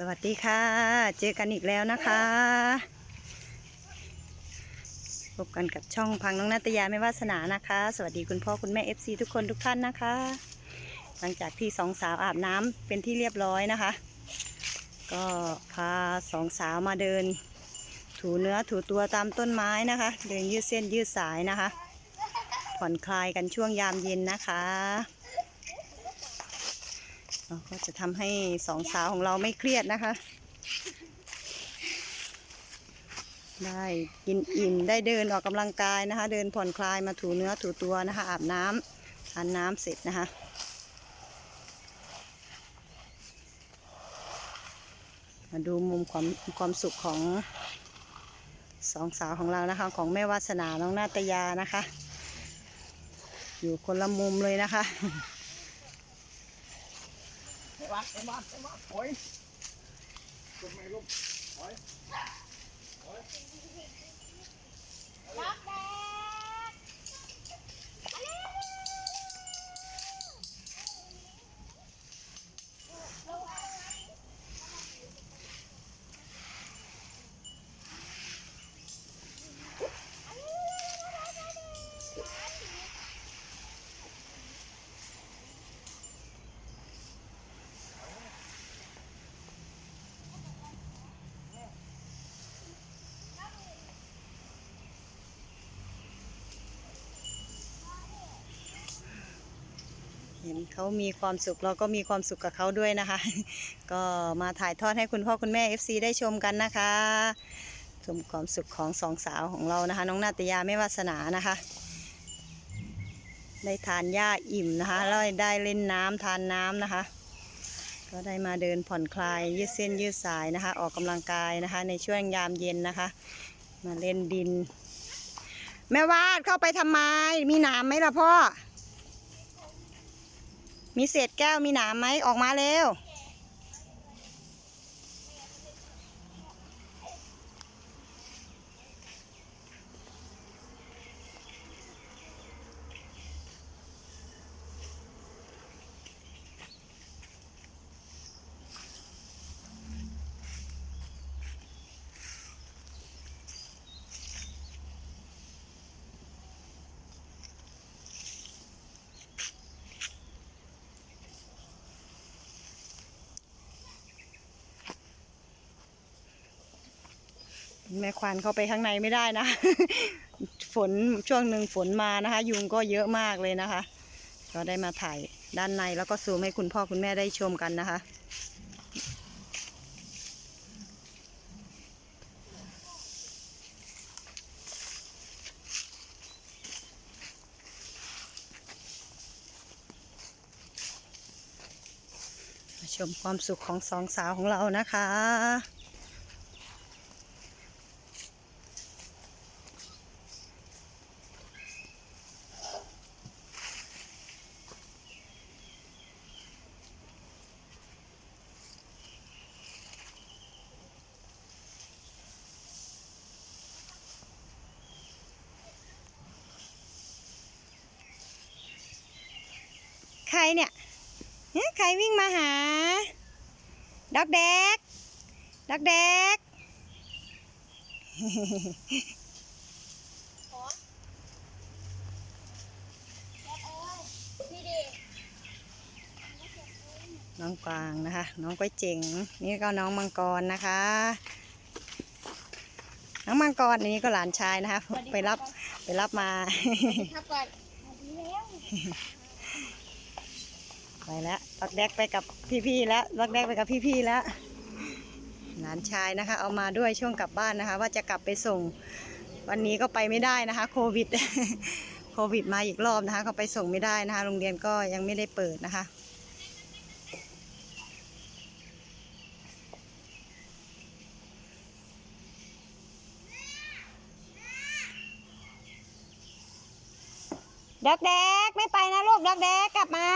สวัสดีค่ะ เจอกันอีกแล้วนะคะ พบกันกับช่องพังน้องนาตยาไม่วาสนานะคะ สวัสดีคุณพ่อคุณแม่ FC ทุกคนทุกท่านนะคะ หลังจากที่สองสาวอาบน้ำเป็นที่เรียบร้อยนะคะ ก็พาสองสาวมาเดิน ถูเนื้อถูตัวตามต้นไม้นะคะ เดินยืดเส้นยืดสายนะคะ ผ่อนคลายกันช่วงยามเย็นนะคะ เราก็จะทำให้สองสาวของเราไม่เครียดนะคะ ได้กินอิ่มได้เดินออกกำลังกายนะคะ เดินผ่อนคลายมาถูเนื้อถูตัวนะคะ อาบน้ำทานน้ำเสร็จนะคะมาดูมุมความความสุขของสองสาวของเรานะคะ ของแม่วาสนาน้องนาตยานะคะ อยู่คนละมุมเลยนะคะ วัดไปวัดไปวัดโอ้ยลงไม่ลงโอ้ย เห็นเขามีความสุขเราก็มีความสุขกับเขาด้วยนะคะ ก็มาถ่ายทอดให้คุณพ่อคุณแม่ FC ได้ชมกันนะคะชมความสุขของสองสาวของเรานะคะ น้องนาตยาไม่วาสนานะคะ ได้ทานหญ้าอิ่มนะคะแล้วได้เล่นน้ำทานน้ำนะคะ ก็ได้มาเดินผ่อนคลายยืดเส้นยืดสายนะคะ ออกกำลังกายนะคะ ในช่วงยามเย็นนะคะ มาเล่นดิน แม่วาดเข้าไปทำไม มีหนามไหมล่ะพ่อ มีเศษแก้วมีหนามไหมออกมาเร็ว แม่ควานเข้าไปข้างในไม่ได้นะ ฝนช่วงหนึ่งฝนมานะคะ ยุงก็เยอะมากเลยนะคะ ก็ได้มาถ่ายด้านในแล้วก็ซูมให้คุณพ่อคุณแม่ได้ชมกันนะคะ ชมความสุขของสองสาวของเรานะคะ ใครเนี่ยฮะ ใครวิ่งมาหาดักแดกดักแดกน้องกวางนะคะ น้องก้อยเจ๋งนี่ก็น้องมังกรนะคะ น้องมังกรอันนี้ก็หลานชายนะคะ ไปรับไปรับมาครับก่อน ไปแล้วลักแดกไปกับพี่ๆแล้วลักแดกไปกับพี่ๆแล้ว หลานชายนะคะ เอามาด้วยช่วงกลับบ้านนะคะ ว่าจะกลับไปส่งวันนี้ก็ไปไม่ได้นะคะ โควิด โควิดมาอีกรอบนะคะ ก็ไปส่งไม่ได้นะคะ โรงเรียนก็ยังไม่ได้เปิดนะคะดักแดกไม่ไปนะลูกดักแดกกลับมา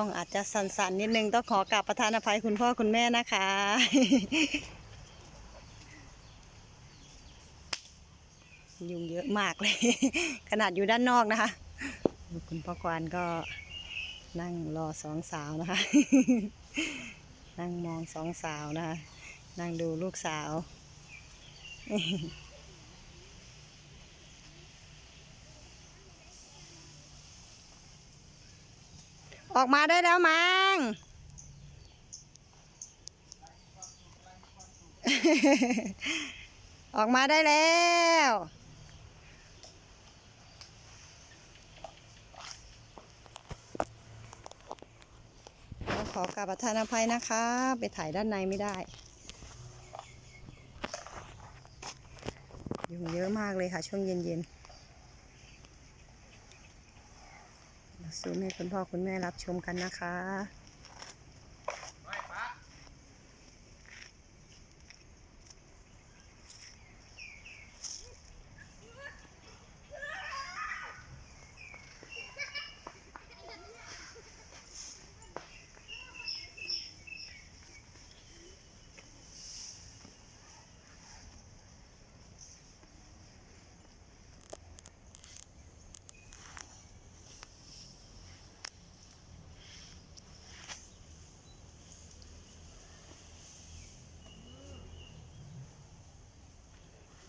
ล้องอาจจะสั่นๆนิดนึงต้องขอกราบประทานอภัยคุณพ่อคุณแม่นะคะ ยุงเยอะมากเลย ขนาดอยู่ด้านนอกนะคะ คุณพ่อควานก็นั่งรอสองสาวนะคะ นั่งมองสองสาวนะคะ นั่งดูลูกสาว ออกมาได้แล้วมั้งออกมาได้แล้ว ขอกราบประทานอภัยนะคะ ไปถ่ายด้านในไม่ได้ยุงเยอะมากเลยค่ะ ช่วงเย็นๆเดี๋ยว ซูมให้คุณพ่อคุณแม่รับชมกันนะคะ ไม่ปะ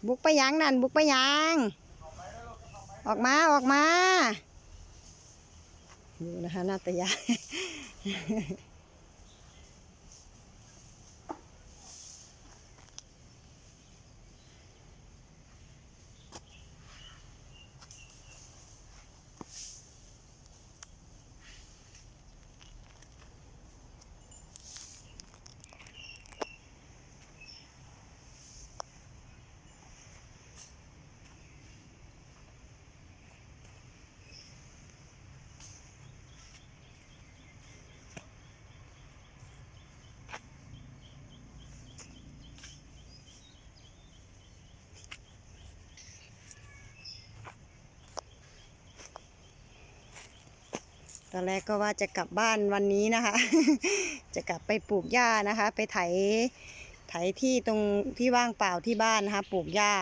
บุกไปยังนั่นบุกไปยังออกมาออกมาดูนะคะนาตยา ตอนแรกก็ว่าจะกลับบ้านวันนี้นะคะ จะกลับไปปลูกหญ้านะคะ ไปไถไถที่ตรงที่ว่างเปล่าที่บ้านนะคะ ปลูกหญ้า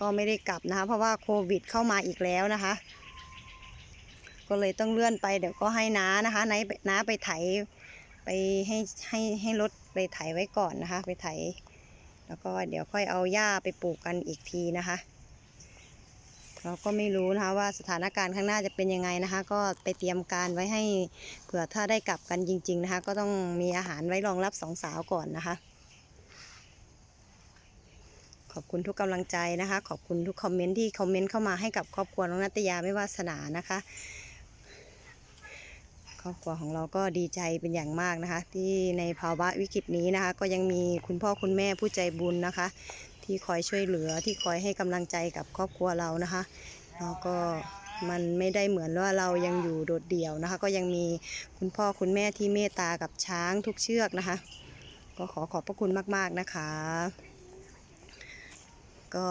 ก็ไม่ได้กลับนะคะ เพราะว่าโควิดเข้ามาอีกแล้วนะคะ ก็เลยต้องเลื่อนไปเดี๋ยวก็ให้น้านะคะน้าน้าไปไถไปให้ให้ให้รถไปไถไว้ก่อนนะคะ ไปไถ แล้วก็เดี๋ยวค่อยเอาหญ้าไปปลูกกันอีกทีนะคะ เราก็ไม่รู้นะคะว่าสถานการณ์ข้างหน้าจะเป็นยังไงนะคะ ก็ไปเตรียมการไว้ให้เผื่อถ้าได้กลับกันจริง ๆนะคะ ก็ต้องมีอาหารไว้รองรับสองสาวก่อนนะคะ ขอบคุณทุกกำลังใจนะคะ ขอบคุณทุกคอมเมนต์ที่คอมเมนต์เข้ามาให้กับครอบครัวน้องนัตยาไม่วาสนานะคะครอบครัวของเราก็ดีใจเป็นอย่างมากนะคะ ที่ในภาวะวิกฤตนี้นะคะ ก็ยังมีคุณพ่อคุณแม่ผู้ใจบุญนะคะ ที่คอยช่วยเหลือที่คอยให้กำลังใจกับครอบครัวเรานะคะแล้วก็มันไม่ได้เหมือนว่าเรายังอยู่โดดเดี่ยวนะคะ ก็ยังมีคุณพ่อคุณแม่ที่เมตตากับช้างทุกเชือกนะคะ ก็ขอขอบพระคุณมาก ๆนะคะ ก็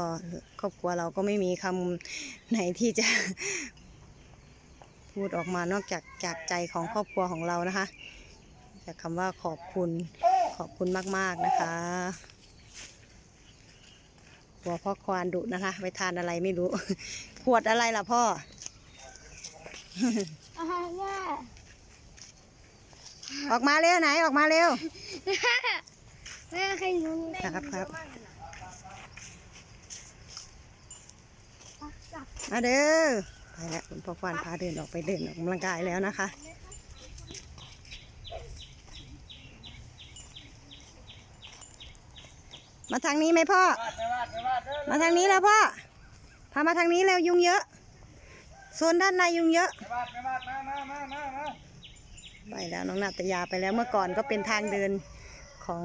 ครอบครัวเราก็ไม่มีคำไหนที่จะ พูดออกมานอกจากจากใจของครอบครัวของเรานะคะ จากคำว่าขอบคุณขอบคุณมาก ๆนะคะ หัวพ่อควานดุนะคะ ไปทานอะไรไม่รู้ ขวดอะไรล่ะพ่ออาหารแม่ออกมาเร็วไหนออกมาเร็วแม่ใครรู้ครับครับมาเด้อไปแล้วคุณพ่อควานพาเดินออกไปเดินออกกำลังกายแล้วนะคะ มาทางนี้ไหมพ่อ มาทางนี้แล้วพ่อ พามาทางนี้แล้วยุงเยอะ โซนด้านในยุงเยอะ ไปแล้วน้องนาตยาไปแล้วเมื่อก่อนก็เป็นทางเดินของ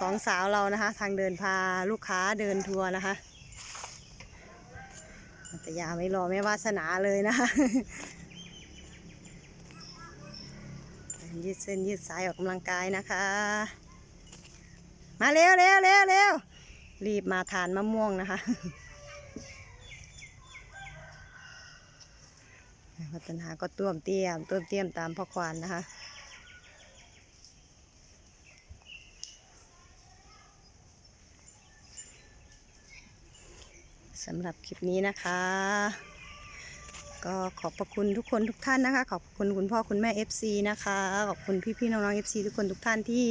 สองสาวเรานะคะ ทางเดินพาลูกค้าเดินทัวร์นะคะนาตยาไม่รอไม่วาสนาเลยนะคะยืดเส้นยืดสายออกกำลังกายนะคะ มาเร็วเร็วเร็วเร็วรีบมาทานมะม่วงนะคะมาปัญหาก็ต้วมเตี้ยมต้วมเตี้ยมตามพ่อควานนะคะสำหรับคลิปนี้นะคะ ก็ขอบพระคุณทุกคนทุกท่านนะคะ ขอบคุณคุณพ่อคุณแม่ FC นะคะ ขอบคุณพี่ๆน้องๆ FC ทุกคนทุกท่านที่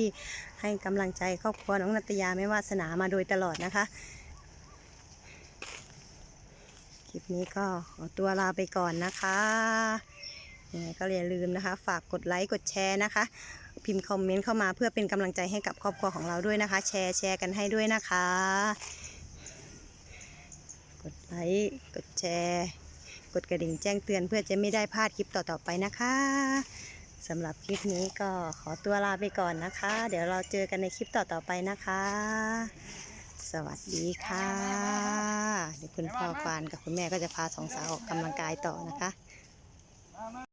ให้กำลังใจครอบครัวน้องนัตยาไม่วาสนามาโดยตลอดนะคะ คลิปนี้ก็ขอตัวลาไปก่อนนะคะยังไงก็อย่าลืมนะคะ ฝากกดไลค์กดแชร์นะคะ พิมพ์คอมเมนต์เข้ามาเพื่อเป็นกำลังใจให้กับครอบครัวของเราด้วยนะคะ แชร์แชร์กันให้ด้วยนะคะ กดไลค์กดแชร์ กดกระดิ่งแจ้งเตือนเพื่อจะไม่ได้พลาดคลิปต่อๆไปนะคะสำหรับคลิปนี้ก็ขอตัวลาไปก่อนนะคะ เดี๋ยวเราเจอกันในคลิปต่อๆไปนะคะ สวัสดีค่ะ เดี๋ยวคุณพ่อควานกับคุณแม่ก็จะพาสองสาวออกกำลังกายต่อนะคะ